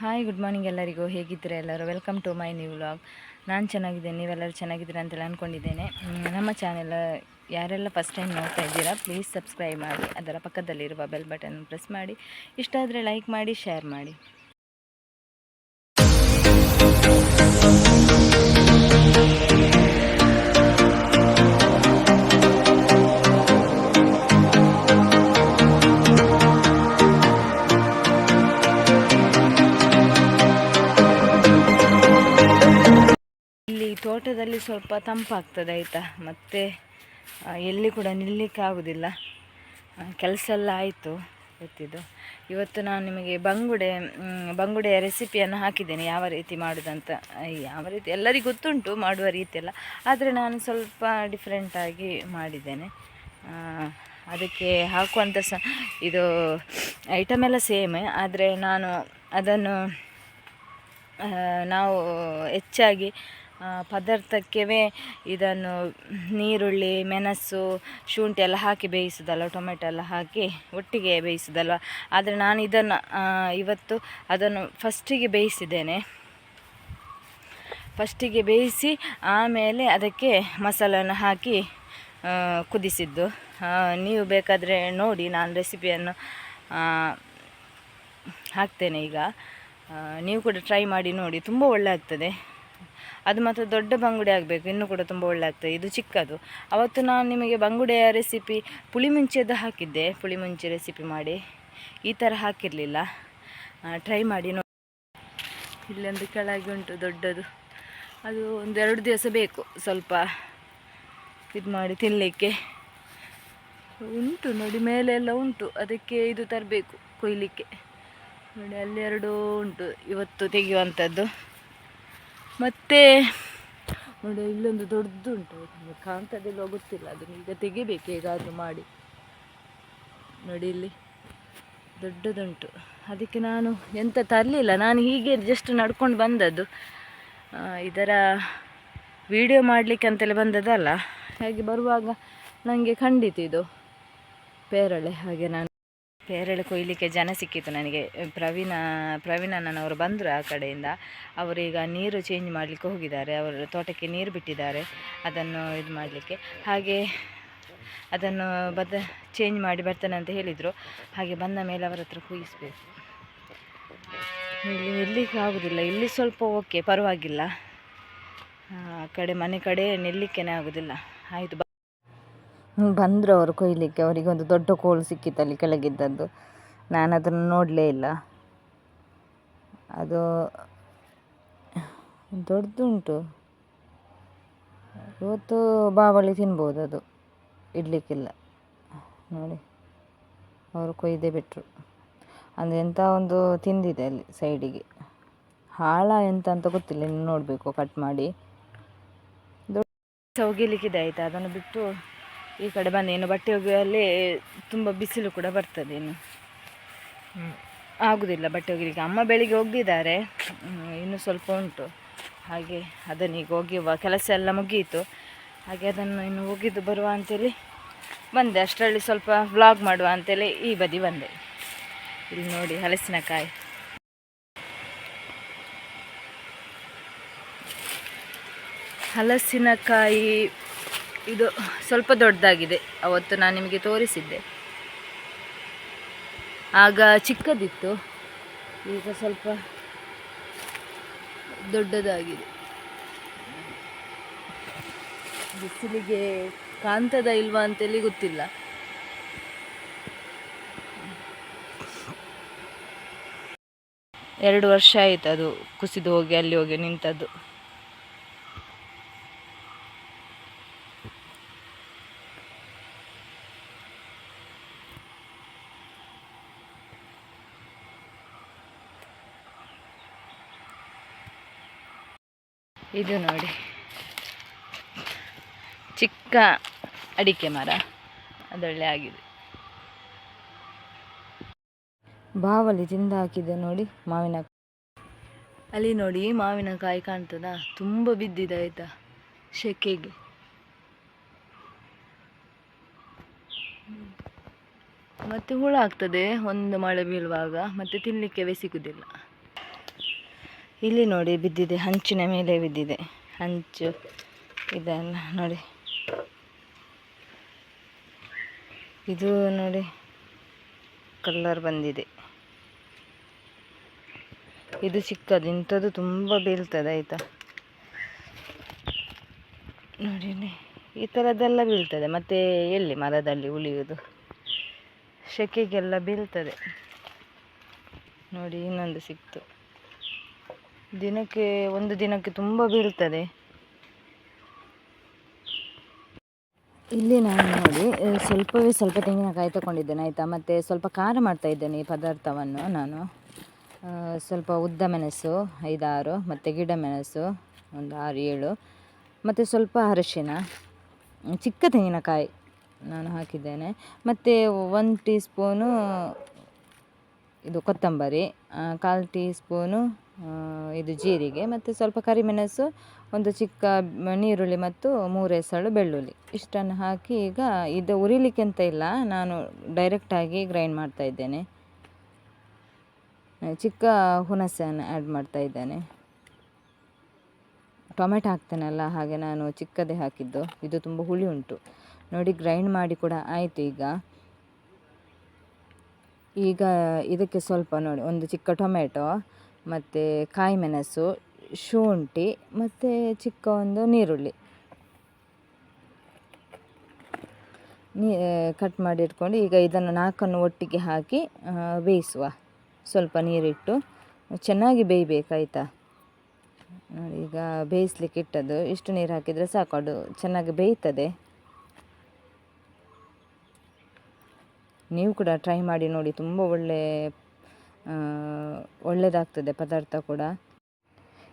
Hi good morning ಎಲ್ಲರಿಗೂ. ಹೇಗಿದ್ದೀರಾ ಎಲ್ಲರೂ? Welcome to my new vlog ನಾನು ಚೆನ್ನಾಗಿದ್ದೇನೆ. ನೀವೆಲ್ಲರೂ ಚೆನ್ನಾಗಿದ್ದೀರಾ ಅಂತೇಳಿ ಅಂದ್ಕೊಂಡಿದ್ದೇನೆ ನಮ್ಮ ಚಾನೆಲ್ ಯಾರೆಲ್ಲ ಫಸ್ಟ್ ಟೈಮ್ ನೋಡ್ತಾ ಇದ್ದೀರಾ ಪ್ಲೀಸ್ ಸಬ್ಸ್ಕ್ರೈಬ್ ಮಾಡಿ. ಅದರ ಪಕ್ಕದಲ್ಲಿರುವ ಬೆಲ್ ಬಟನ್ ಪ್ರೆಸ್ ಮಾಡಿ. ಇಷ್ಟ ಆದರೆ ಲೈಕ್ ಮಾಡಿ ಶೇರ್ ಮಾಡಿ. ತೋಟದಲ್ಲಿ ಸ್ವಲ್ಪ ತಂಪಾಗ್ತದೆ ಆಯಿತಾ? ಮತ್ತು ಎಲ್ಲಿ ಕೂಡ ನಿಲ್ಲಿಕ್ಕಾಗುವುದಿಲ್ಲ ಆಗೋದಿಲ್ಲ. ಕೆಲಸ ಎಲ್ಲ ಆಯಿತು ಗೊತ್ತಿದ್ದು. ಇವತ್ತು ನಾನು ನಿಮಗೆ ಬಂಗುಡೆ ಬಂಗುಡೆಯ ರೆಸಿಪಿಯನ್ನು ಹಾಕಿದ್ದೇನೆ, ಯಾವ ರೀತಿ ಮಾಡೋದಂತ. ಯಾವ ರೀತಿ, ಎಲ್ಲರಿಗೂ ಗೊತ್ತುಂಟು ಮಾಡುವ ರೀತಿಯೆಲ್ಲ, ಆದರೆ ನಾನು ಸ್ವಲ್ಪ ಡಿಫ್ರೆಂಟಾಗಿ ಮಾಡಿದ್ದೇನೆ. ಅದಕ್ಕೆ ಹಾಕುವಂಥ ಸ ಇದು ಐಟಮ್ ಎಲ್ಲ ಸೇಮ್, ಆದರೆ ನಾನು ಅದನ್ನು ನಾವು ಹೆಚ್ಚಾಗಿ ಪದಾರ್ಥಕ್ಕೆ ಇದನ್ನು ನೀರುಳ್ಳಿ, ಮೆಣಸು, ಶುಂಠಿ ಎಲ್ಲ ಹಾಕಿ ಬೇಯಿಸೋದಲ್ವ, ಟೊಮೆಟೊ ಎಲ್ಲ ಹಾಕಿ ಒಟ್ಟಿಗೆ ಬೇಯಿಸೋದಲ್ವ. ಆದರೆ ನಾನು ಇದನ್ನು ಇವತ್ತು ಅದನ್ನು ಫಸ್ಟಿಗೆ ಬೇಯಿಸಿದ್ದೇನೆ. ಫಸ್ಟಿಗೆ ಬೇಯಿಸಿ ಆಮೇಲೆ ಅದಕ್ಕೆ ಮಸಾಲೆಯನ್ನು ಹಾಕಿ ಕುದಿಸಿದ್ದು. ನೀವು ಬೇಕಾದರೆ ನೋಡಿ, ನಾನು ರೆಸಿಪಿಯನ್ನು ಹಾಕ್ತೇನೆ ಈಗ. ನೀವು ಕೂಡ ಟ್ರೈ ಮಾಡಿ ನೋಡಿ, ತುಂಬ ಒಳ್ಳೆ ಆಗ್ತದೆ. ಅದು ಮಾತ್ರ ದೊಡ್ಡ ಬಂಗುಡೆ ಆಗಬೇಕು, ಇನ್ನೂ ಕೂಡ ತುಂಬ ಒಳ್ಳೆ ಆಗ್ತದೆ ಇದು ಚಿಕ್ಕದು. ಅವತ್ತು ನಾನು ನಿಮಗೆ ಬಂಗುಡೆಯ ರೆಸಿಪಿ ಪುಳಿಮುಂಚೆದು ಹಾಕಿದ್ದೆ. ಪುಳಿಮುಂಚೆ ರೆಸಿಪಿ ಮಾಡಿ. ಈ ಥರ ಹಾಕಿರಲಿಲ್ಲ. ಟ್ರೈ ಮಾಡಿ ನೋಡಿ. ಇಲ್ಲೊಂದು ಕೆಳಗೆ ಉಂಟು ದೊಡ್ಡದು. ಅದು ಒಂದೆರಡು ದಿವಸ ಬೇಕು ಸ್ವಲ್ಪ ಇದು ಮಾಡಿ ತಿನ್ನಲಿಕ್ಕೆ ಉಂಟು ನೋಡಿ, ಮೇಲೆ ಎಲ್ಲ ಉಂಟು. ಅದಕ್ಕೆ ಇದು ತರಬೇಕು, ಕೊಯ್ಲಿಕ್ಕೆ. ನೋಡಿ, ಅಲ್ಲಿ ಎರಡು ಉಂಟು ಇವತ್ತು ತೆಗೆಯುವಂಥದ್ದು ಮತ್ತು ನೋಡಿ, ಇಲ್ಲೊಂದು ದೊಡ್ಡದುಂಟು ನಿಮಗೆ ಗೊತ್ತಿಲ್ಲ. ಅದನ್ನು ಈಗ ತೆಗಿಬೇಕು ಹೇಗಾದರೂ ಮಾಡಿ. ನೋಡಿ ಇಲ್ಲಿ ದೊಡ್ಡದುಂಟು. ಅದಕ್ಕೆ ನಾನು ಎಂತ ತರಲಿಲ್ಲ. ನಾನು ಹೀಗೆ ಜಸ್ಟ್ ನಡ್ಕೊಂಡು ಬಂದದ್ದು. ಇದರ ವಿಡಿಯೋ ಮಾಡಲಿಕ್ಕೆ ಅಂತೆಲ್ಲ ಬಂದದಲ್ಲ ಹಾಗೆ ಬರುವಾಗ ನನಗೆ ಖಂಡಿತ ಇದು ಪೇರಳೆ. ಹಾಗೆ ನಾನು ಪೇರಳೆ ಕೊಯ್ಲಿಕ್ಕೆ ಜನ ಸಿಕ್ಕಿತ್ತು ನನಗೆ. ಪ್ರವೀಣ ಪ್ರವೀಣಣ್ಣನವರು ಬಂದರು ಆ ಕಡೆಯಿಂದ. ಅವರೀಗ ನೀರು ಚೇಂಜ್ ಮಾಡಲಿಕ್ಕೆ ಹೋಗಿದ್ದಾರೆ. ಅವರು ತೋಟಕ್ಕೆ ನೀರು ಬಿಟ್ಟಿದ್ದಾರೆ ಅದನ್ನು ಇದು ಮಾಡಲಿಕ್ಕೆ. ಹಾಗೆ ಅದನ್ನು ಬದ ಚೇಂಜ್ ಮಾಡಿ ಬರ್ತಾನೆ ಅಂತ ಹೇಳಿದರು. ಹಾಗೆ ಬಂದ ಮೇಲೆ ಅವರ ಹತ್ರ ಕುಯಿಸ್ಬೇಕು. ಇಲ್ಲಿ ನಿಲ್ಲಿಕ್ಕೆ ಆಗೋದಿಲ್ಲ. ಇಲ್ಲಿ ಸ್ವಲ್ಪ ಓಕೆ ಪರವಾಗಿಲ್ಲ. ಆ ಕಡೆ ಮನೆ ಕಡೆ ನಿಲ್ಲಿಕ್ಕೇನೆ ಆಗೋದಿಲ್ಲ. ಆಯಿತು ಬಂದರು ಅವರು ಕೊಯ್ಲಿಕ್ಕೆ ಅವರಿಗೆ ಒಂದು ದೊಡ್ಡ ಕೋಲು ಅಲ್ಲಿ ಕೆಳಗಿದ್ದದ್ದು. ನಾನು ಅದನ್ನು ನೋಡಲೇ ಇಲ್ಲ. ಅದು ದೊಡ್ಡದುಂಟು ಇವತ್ತು ಬಾವಳಿ ತಿನ್ಬೋದು ಅದು. ಇಡಲಿಕ್ಕಿಲ್ಲ. ನೋಡಿ, ಅವರು ಕೊಯ್ದೇ ಬಿಟ್ಟರು ಅಂದರೆ ಎಂಥ ಒಂದು ತಿಂದಿದೆ ಅಲ್ಲಿ ಸೈಡಿಗೆ. ಹಾಳ ಎಂತ ಅಂತ ಗೊತ್ತಿಲ್ಲ, ಇನ್ನು ನೋಡಬೇಕು ಕಟ್ ಮಾಡಿ. ದೊಡ್ಡ ಸೌಗಿಲಿಕ್ಕಿದೆ ಆಯಿತಾ, ಅದನ್ನು ಬಿಟ್ಟು ಈ ಕಡೆ ಬಂದೆ ಏನು ಬಟ್ಟೆ ಒಗೆಯಲ್ಲೇ ತುಂಬ ಬಿಸಿಲು ಕೂಡ ಬರ್ತದೆ ಇನ್ನು. ಆಗುವುದಿಲ್ಲ ಆಗುದಿಲ್ಲ ಬಟ್ಟೆ ಒಗಿಲಿಕ್ಕೆ ಅಮ್ಮ ಬೆಳಿಗ್ಗೆ ಹೋಗಿದ್ದಾರೆ ಇನ್ನೂ ಇನ್ನು ಸ್ವಲ್ಪ ಉಂಟು. ಹಾಗೆ ಅದನ್ನು ಈಗ ಒಗೆಯುವ ಕೆಲಸ ಎಲ್ಲ ಮುಗಿಯಿತು ಹಾಗೆ ಅದನ್ನು ಇನ್ನು ಒಗೆದು ಬರುವ ಅಂತೇಳಿ ಬಂದೆ. ಅಷ್ಟರಲ್ಲಿ ಸ್ವಲ್ಪ ವ್ಲಾಗ್ ಮಾಡುವ ಅಂತೇಳಿ ಈ ಬದಿ ಬಂದೆ. ಇಲ್ಲಿ ನೋಡಿ ಹಲಸಿನಕಾಯಿ. ಹಲಸಿನಕಾಯಿ ಇದು ಸ್ವಲ್ಪ ದೊಡ್ಡದಾಗಿದೆ. ಅವತ್ತು ನಾನು ನಿಮಗೆ ತೋರಿಸಿದ್ದೆ. ಆಗ ಚಿಕ್ಕದಿತ್ತು. ಈಗ ಸ್ವಲ್ಪ ದೊಡ್ಡದಾಗಿದೆ. ಬಿಸಿಲಿಗೆ ಕಾಂತದ ಇಲ್ವಾ ಅಂತೇಳಿ ಗೊತ್ತಿಲ್ಲ. ಎರಡು ವರ್ಷ ಆಯಿತು ಅದು ಕುಸಿದು ಹೋಗಿ ಅಲ್ಲಿ ಹೋಗಿ ನಿಂತದ್ದು. ಇದು ನೋಡಿ. ಚಿಕ್ಕ ಅಡಿಕೆ ಮರ. ಅದೊಳ್ಳೆ ಆಗಿದೆ. ಬಾವಲಿ ತಿಂದ ಹಾಕಿದೆ ನೋಡಿ ಮಾವಿನ ಅಲ್ಲಿ ನೋಡಿ ಮಾವಿನಕಾಯಿ ಕಾಣ್ತದಾ? ತುಂಬ ಬಿದ್ದಿದೆ ಆಯ್ತಾ ಶೆಕೆಗೆ. ಮತ್ತೆ ಹುಳ ಆಗ್ತದೆ, ಒಂದು ಮಳೆ ಬೀಳುವಾಗ, ಮತ್ತೆ ತಿನ್ನಲಿಕ್ಕೆ ಸಿಗುದಿಲ್ಲ. ಇಲ್ಲಿ ನೋಡಿ ಬಿದ್ದಿದೆ, ಹಂಚಿನ ಮೇಲೆ ಬಿದ್ದಿದೆ. ಹಂಚು ಇದೆಲ್ಲ ನೋಡಿ. ಇದು ನೋಡಿ ಕಲ್ಲರ್ ಬಂದಿದೆ. ಇದು ಸಿಕ್ಕದು ಇಂಥದ್ದು ತುಂಬ ಬೀಳ್ತದೆ, ಆಯಿತಾ? ನೋಡಿ ಈ ಥರದ್ದೆಲ್ಲ ಬೀಳ್ತದೆ. ಮತ್ತು ಎಲ್ಲಿ ಮರದಲ್ಲಿ ಉಳಿಯುವುದು? ಸೆಕೆಗೆಲ್ಲ ಬೀಳ್ತದೆ. ನೋಡಿ ಇನ್ನೊಂದು ಸಿಕ್ತು. ದಿನಕ್ಕೆ, ಒಂದು ದಿನಕ್ಕೆ ತುಂಬ ಬೀಳ್ತದೆ. ಇಲ್ಲಿ ನಾನು ನೋಡಿ ಸ್ವಲ್ಪವೇ ಸ್ವಲ್ಪ ತೆಂಗಿನಕಾಯಿ ತಗೊಂಡಿದ್ದೇನೆ, ಆಯಿತಾ? ಮತ್ತು ಸ್ವಲ್ಪ ಖಾರ ಮಾಡ್ತಾ ಇದ್ದೇನೆ ಈ ಪದಾರ್ಥವನ್ನು ನಾನು. ಸ್ವಲ್ಪ ಉದ್ದ ಮೆಣಸು, ಐದಾರು, ಮತ್ತು ಗಿಡ ಮೆಣಸು, ಒಂದು ಆರು, ಏಳು, ಮತ್ತು ಸ್ವಲ್ಪ ಅರಶಿನ, ಚಿಕ್ಕ ತೆಂಗಿನಕಾಯಿ ನಾನು ಹಾಕಿದ್ದೇನೆ. ಮತ್ತು ಒಂದು ಟೀ ಸ್ಪೂನು ಇದು ಕೊತ್ತಂಬರಿ ಕಾಲು ಟೀ ಸ್ಪೂನು ಇದು ಜೀರಿಗೆ ಮತ್ತು ಸ್ವಲ್ಪ ಕರಿಮೆಣಸು ಒಂದು ಚಿಕ್ಕ ನೀರುಳ್ಳಿ ಮತ್ತು ಮೂರು ಎಸಳು ಬೆಳ್ಳುಳ್ಳಿ. ಇಷ್ಟನ್ನು ಹಾಕಿ ಈಗ ಇದು ಉರಿಲಿಕ್ಕೆ ಅಂತ ಇಲ್ಲ, ನಾನು ಡೈರೆಕ್ಟಾಗಿ ಗ್ರೈಂಡ್ ಮಾಡ್ತಾ ಇದ್ದೇನೆ. ಚಿಕ್ಕ ಹುಣಸೆಯನ್ನು ಆ್ಯಡ್ ಮಾಡ್ತಾ ಇದ್ದೇನೆ. ಟೊಮೆಟೊ ಹಾಕ್ತೇನಲ್ಲ, ಹಾಗೆ ನಾನು ಚಿಕ್ಕದೇ ಹಾಕಿದ್ದು. ಇದು ತುಂಬ ಹುಳಿ ಉಂಟು. ನೋಡಿ ಗ್ರೈಂಡ್ ಮಾಡಿ ಕೂಡ ಆಯಿತು ಈಗ. ಈಗ ಇದಕ್ಕೆ ಸ್ವಲ್ಪ ನೋಡಿ, ಒಂದು ಚಿಕ್ಕ ಟೊಮೆಟೊ ಮತ್ತು ಕಾಯಿ ಮೆಣಸು ಶುಂಠಿ, ಮತ್ತು ಚಿಕ್ಕ ಒಂದು ನೀರುಳ್ಳಿ ನೀ ಕಟ್ ಮಾಡಿ ಇಟ್ಕೊಂಡು ಈಗ ಇದನ್ನು ನಾಲ್ಕನ್ನು ಒಟ್ಟಿಗೆ ಹಾಕಿ ಬೇಯಿಸುವ. ಸ್ವಲ್ಪ ನೀರಿಟ್ಟು ಚೆನ್ನಾಗಿ ಬೇಯಬೇಕಾಯ್ತಾ? ಈಗ ಬೇಯಿಸ್ಲಿಕ್ಕೆ ಇಟ್ಟದ್ದು. ಇಷ್ಟು ನೀರು ಹಾಕಿದರೆ ಸಾಕು. ಅದು ಚೆನ್ನಾಗಿ ಬೇಯ್ತದೆ. ನೀವು ಕೂಡ ಟ್ರೈ ಮಾಡಿ ನೋಡಿ. ತುಂಬ ಒಳ್ಳೆ ಒಳ್ಳೆಯದಾಗ್ತದೆ ಪದಾರ್ಥ ಕೂಡ.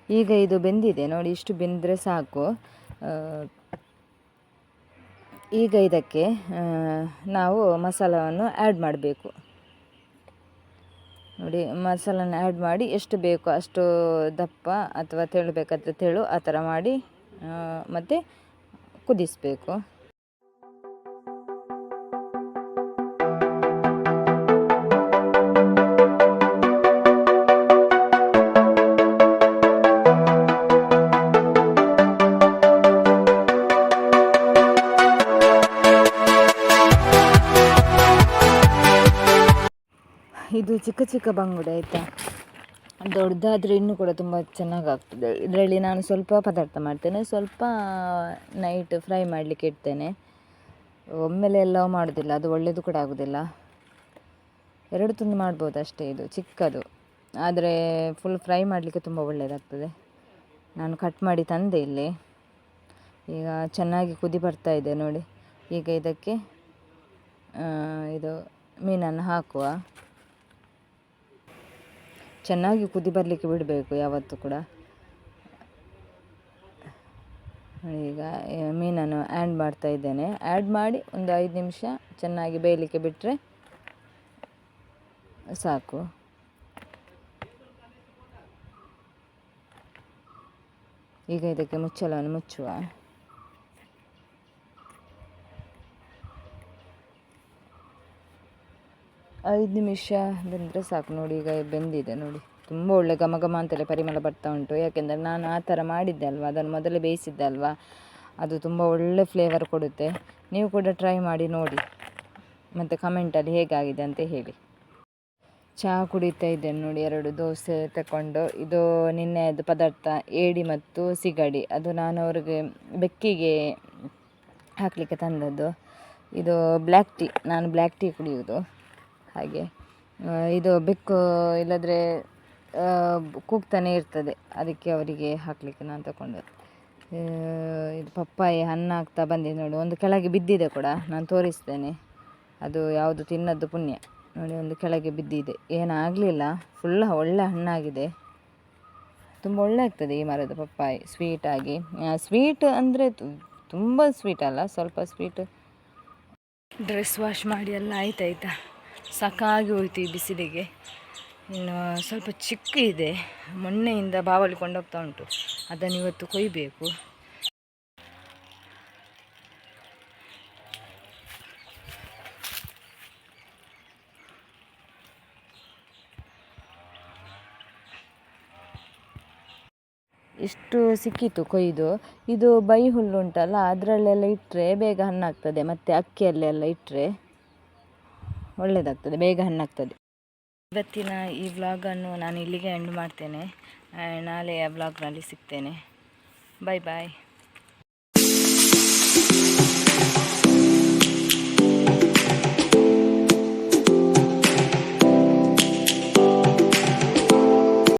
ಈಗ ಇದು ಬೆಂದಿದೆ, ನೋಡಿ ಇಷ್ಟು ಬೆಂದರೆ ಸಾಕು. ಈಗ ಇದಕ್ಕೆ ನಾವು ಮಸಾಲವನ್ನು ಆ್ಯಡ್ ಮಾಡಬೇಕು. ನೋಡಿ, ಮಸಾಲನ ಆ್ಯಡ್ ಮಾಡಿ ಎಷ್ಟು ಬೇಕು ಅಷ್ಟು ದಪ್ಪ ಅಥವಾ ತೆಳು ಬೇಕಾದರೆ ತೆಳು ಆ ಥರ ಮಾಡಿ ಮತ್ತು ಕುದಿಸಬೇಕು. ಇದು ಚಿಕ್ಕ ಚಿಕ್ಕ ಬಂಗುಡೆ ಆಯಿತಾ ದೊಡ್ಡದಾದರೆ ಇನ್ನೂ ಕೂಡ ತುಂಬ ಚೆನ್ನಾಗಾಗ್ತದೆ. ಇದರಲ್ಲಿ ನಾನು ಸ್ವಲ್ಪ ಪದಾರ್ಥ ಮಾಡ್ತೇನೆ. ಸ್ವಲ್ಪ ನೈಟ್ ಫ್ರೈ ಮಾಡಲಿಕ್ಕೆ ಇಡ್ತೇನೆ. ಒಮ್ಮೆಲೆ ಎಲ್ಲ ಮಾಡೋದಿಲ್ಲ. ಅದು ಒಳ್ಳೆಯದು ಕೂಡ ಆಗೋದಿಲ್ಲ. ಎರಡು ತುಂಡು ಮಾಡ್ಬೋದು ಅಷ್ಟೇ ಇದು. ಚಿಕ್ಕದು. ಆದರೆ ಫುಲ್ ಫ್ರೈ ಮಾಡಲಿಕ್ಕೆ ತುಂಬ ಒಳ್ಳೆಯದಾಗ್ತದೆ ನಾನು ಕಟ್ ಮಾಡಿ ತಂದೆ ಇಲ್ಲಿ. ಈಗ ಚೆನ್ನಾಗಿ ಕುದಿ ಬರ್ತಾ ಇದೆ ನೋಡಿ. ಈಗ ಇದಕ್ಕೆ ಇದು ಮೀನನ್ನು ಹಾಕುವ. ಚೆನ್ನಾಗಿ ಕುದಿ ಬರಲಿಕ್ಕೆ ಬಿಡಬೇಕು ಯಾವತ್ತೂ ಕೂಡ. ಈಗ ಮೀನನ್ನು ಆ್ಯಡ್ ಮಾಡ್ತಾ ಇದ್ದೇನೆ. ಆ್ಯಡ್ ಮಾಡಿ ಒಂದು ಐದು ನಿಮಿಷ ಚೆನ್ನಾಗಿ ಬೇಯಲಿಕ್ಕೆ ಬಿಟ್ಟರೆ ಸಾಕು. ಈಗ ಇದಕ್ಕೆ ಮುಚ್ಚಲವನ್ನು ಮುಚ್ಚುವ. ಐದು ನಿಮಿಷ ಬಂದರೆ ಸಾಕು ನೋಡಿ, ಈಗ ಬೆಂದಿದೆ ನೋಡಿ. ತುಂಬ ಒಳ್ಳೆ ಘಮ ಘಮ ಅಂತಲೇ ಪರಿಮಳ ಬರ್ತಾ ಉಂಟು. ಯಾಕೆಂದರೆ ನಾನು ಆ ಥರ ಮಾಡಿದ್ದೆ ಅಲ್ವಾ? ಅದನ್ನು ಮೊದಲೇ ಬೇಯಿಸಿದ್ದೆ ಅಲ್ವಾ? ಅದು ತುಂಬ ಒಳ್ಳೆ ಫ್ಲೇವರ್ ಕೊಡುತ್ತೆ. ನೀವು ಕೂಡ ಟ್ರೈ ಮಾಡಿ ನೋಡಿ. ಮತ್ತು ಕಮೆಂಟಲ್ಲಿ ಹೇಗಾಗಿದೆ ಅಂತ ಹೇಳಿ. ಚಹಾ ಕುಡಿತಾ ಇದ್ದೇನೆ ನೋಡಿ, ಎರಡು ದೋಸೆ ತಗೊಂಡು ಇದು ನಿನ್ನೆದು ಪದಾರ್ಥ, ಏಡಿ ಮತ್ತು ಸಿಗಡಿ. ಅದು ನಾನು ಅವ್ರಿಗೆ ಬೆಕ್ಕಿಗೆ ಹಾಕಲಿಕ್ಕೆ ತಂದದ್ದು. ಇದು ಬ್ಲ್ಯಾಕ್ ಟೀ ನಾನು ಬ್ಲ್ಯಾಕ್ ಟೀ ಕುಡಿಯೋದು ಹಾಗೆ. ಇದು ಬೆಕ್ಕು ಇಲ್ಲದ್ರೆ ಕೂಗ್ತಾನೆ ಇರ್ತದೆ. ಅದಕ್ಕೆ ಅವರಿಗೆ ಹಾಕಲಿಕ್ಕೆ ನಾನು ತಗೊಂಡು ಇದು ಪಪ್ಪಾಯಿ ಹಣ್ಣು ಹಾಕ್ತಾ ಬಂದಿದೆ ನೋಡಿ. ಒಂದು ಕೆಳಗೆ ಬಿದ್ದಿದೆ ಕೂಡ. ನಾನು ತೋರಿಸ್ತೇನೆ. ಅದು ಯಾವುದು ತಿನ್ನದ್ದು ಪುಣ್ಯ. ನೋಡಿ, ಒಂದು ಕೆಳಗೆ ಬಿದ್ದಿದೆ. ಏನಾಗಲಿಲ್ಲ. ಫುಲ್ ಒಳ್ಳೆ ಹಣ್ಣಾಗಿದೆ ತುಂಬ ಒಳ್ಳೆ ಆಗ್ತದೆ ಈ ಮರದ ಪಪ್ಪಾಯಿ. ಸ್ವೀಟಾಗಿ ಸ್ವೀಟ್ ಅಂದರೆ ತುಂಬ ಸ್ವೀಟ್ ಅಲ್ಲ. ಸ್ವಲ್ಪ ಸ್ವೀಟ್ ಡ್ರೆಸ್ ವಾಶ್ ಮಾಡಿ ಎಲ್ಲ ಆಯ್ತಾಯ್ತಾ? ಸಾಕಾಗಿ ಹೋಯ್ತು ಈ ಬಿಸಿಲಿಗೆ. ಇನ್ನು ಸ್ವಲ್ಪ ಚಿಕ್ಕ ಇದೆ ಮೊನ್ನೆಯಿಂದ ಬಾವಲಿ ಕೊಂಡೋಗ್ತಾ ಉಂಟು. ಅದನ್ನು ಇವತ್ತು ಕೊಯ್ಬೇಕು. ಇಷ್ಟು ಸಿಕ್ಕಿತು ಕೊಯ್ದು. ಇದು ಬೈ ಹುಲ್ಲು ಉಂಟಲ್ಲ, ಅದರಲ್ಲೆಲ್ಲ ಇಟ್ಟರೆ ಬೇಗ ಹಣ್ಣಾಗ್ತದೆ, ಮತ್ತು ಅಕ್ಕಿಯಲ್ಲೆಲ್ಲ ಇಟ್ಟರೆ ಒಳ್ಳೆಯದಾಗ್ತದೆ ಬೇಗ ಹಣ್ಣಾಗ್ತದೆ ಇವತ್ತಿನ ಈ ವ್ಲಾಗನ್ನು ನಾನು ಇಲ್ಲಿಗೆ ಎಂಡ್ ಮಾಡ್ತೇನೆ. ಆ, ನಾಳೆಯ ವ್ಲಾಗ್ನಲ್ಲಿ ಸಿಗ್ತೇನೆ. ಬಾಯ್ ಬಾಯ್